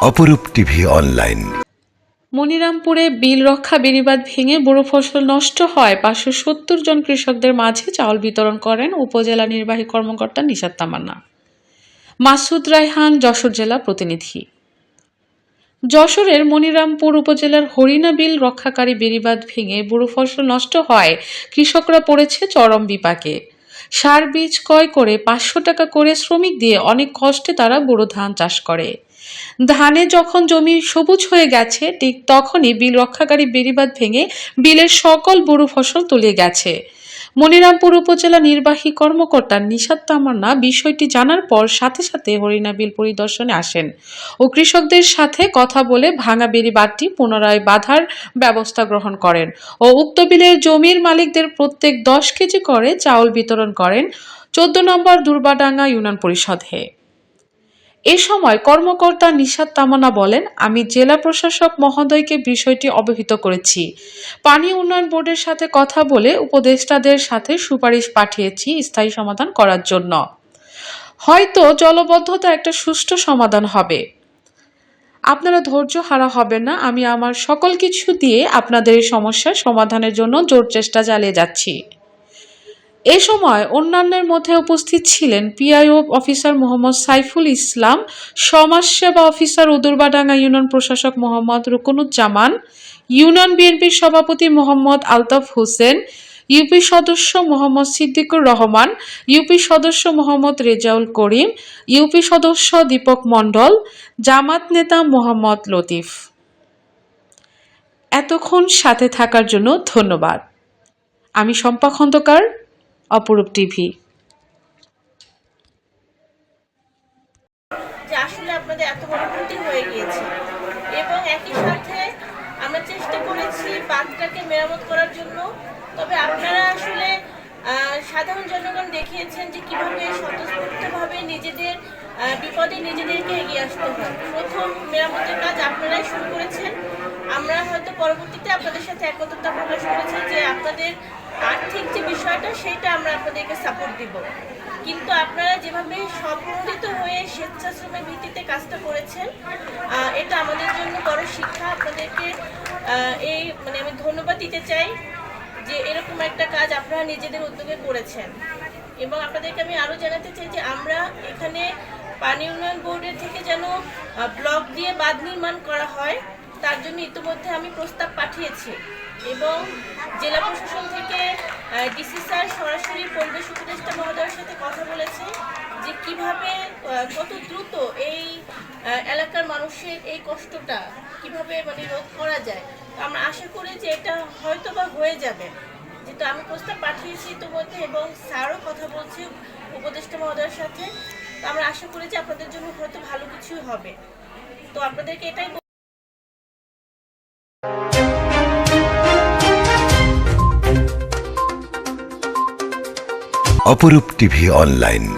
অপরূপ TV online. মনিরামপুরে বিল রক্ষা বেড়িবাঁধ ভেঙে বড় ফসল নষ্ট হয়। পাঁচশো সত্তর জন কৃষকদের মাঝে চাউল বিতরণ করেন উপজেলা নির্বাহী কর্মকর্তা নিশাত তামান্না। মাসুদ রায়হান, যশোর জেলা প্রতিনিধি। যশোরের মনিরামপুর উপজেলার হরিণা বিল রক্ষাকারী বেড়িবাঁধ ভেঙে বুড়ো ফসল নষ্ট হয়। কৃষকরা পড়েছে চরম বিপাকে। সার বীজ ক্রয় করে পাঁচশো টাকা করে শ্রমিক দিয়ে অনেক কষ্টে তারা বুড়ো ধান চাষ করে। ধানে যখন জমি সবুজ হয়ে গেছে, ঠিক তখনই বিল রক্ষাকারী বেড়িবাঁধ ভেঙে বিলের সকল বুড়ো ফসল তুলে গেছে। মনিরামপুর উপজেলা নির্বাহী কর্মকর্তা নিশাত তামান্না বিষয়টি জানার পর সাথে সাথে হরিণা বিল পরিদর্শনে আসেন ও কৃষকদের সাথে কথা বলে ভাঙা বেড়িবাঁধটি পুনরায় বাঁধার ব্যবস্থা গ্রহণ করেন ও উক্ত বিলের জমির মালিকদের প্রত্যেক দশ কেজি করে চাউল বিতরণ করেন চোদ্দ নম্বর দুর্বাডাঙ্গা ইউনিয়ন পরিষদে। এ সময় কর্মকর্তা নিশাত তামানা বলেন, আমি জেলা প্রশাসক মহোদয়কে বিষয়টি অবহিত করেছি। পানি উন্নয়ন বোর্ডের সাথে কথা বলে উপদেষ্টাদের সাথে সুপারিশ পাঠিয়েছি স্থায়ী সমাধান করার জন্য। হয়তো জলবদ্ধতা একটা সুষ্ঠু সমাধান হবে। আপনারা ধৈর্য হারা হবেন না। আমি আমার সকল কিছু দিয়ে আপনাদের এই সমস্যার সমাধানের জন্য জোর চেষ্টা চালিয়ে যাচ্ছি। এ সময় অন্যান্যের মধ্যে উপস্থিত ছিলেন পিআইও অফিসার মোহাম্মদ সাইফুল ইসলাম, সমাজসেবা অফিসার উদুরবাডাঙ্গা ইউনিয়ন প্রশাসক মোহাম্মদ রুকনুজ্জামান ইউনিয়ন বিএনপির সভাপতি মোহাম্মদ আলতাফ হোসেন ইউপি সদস্য মোহাম্মদ সিদ্দিকুর রহমান ইউপি সদস্য মোহাম্মদ রেজাউল করিম ইউপি সদস্য দীপক মণ্ডল, জামাত নেতা মোহাম্মদ লতিফ। এতক্ষণ সাথে থাকার জন্য ধন্যবাদ। আমি শম্পা খন্দকার। অপরূপ টিভি। সাধারণ জনগণ দেখিয়েছেন যে কীভাবে স্বতঃস্ফূর্তভাবে নিজেদের বিপদে নিজেদেরকে এগিয়ে আসতে হয়। প্রথম মেরামতের কাজ আপনারাই শুরু করেছেন। আমরা হয়তো পরবর্তীতে আপনাদের সাথে একত্রতা প্রকাশ করেছি যে আপনাদের আর্থিক যে বিষয়টা, সেটা আমরা আপনাদেরকে সাপোর্ট দিব। কিন্তু আপনারা যেভাবে সম্মিলিত হয়ে স্বেচ্ছাশ্রমের ভিত্তিতে কাজটা করেছেন এটা আমাদের জন্য বড় শিক্ষা। আপনাদেরকে এই মানে আমি ধন্যবাদ দিতে চাই যে এরকম একটা কাজ আপনারা নিজেদের উদ্যোগে করেছেন। এবং আপনাদেরকে আমি আরও জানাতে চাই যে আমরা এখানে পানি উন্নয়ন বোর্ডের থেকে যেন ব্লক দিয়ে বাঁধ নির্মাণ করা হয় তার জন্য ইতিমধ্যে আমি প্রস্তাব পাঠিয়েছি। এবং জেলা প্রশাসন থেকে ডিসি স্যার সরাসরি পরিবেশ উপদেষ্টা মহোদয়ের সাথে কথা বলেছে যে কীভাবে কত দ্রুত এই এলাকার মানুষের এই কষ্টটা কীভাবে মানে রোধ করা যায়। আমরা আশা করি যে এটা হয়তো বা হয়ে যাবে। যেহেতু আমি প্রস্তাব পাঠিয়েছি ইতিমধ্যে এবং স্যারও কথা বলছে উপদেষ্টা মহোদয়ের সাথে, তো আমরা আশা করি যে আপনাদের জন্য হয়তো ভালো কিছুই হবে। তো আপনাদেরকে এটাই অপরূপ টিভি অনলাইন।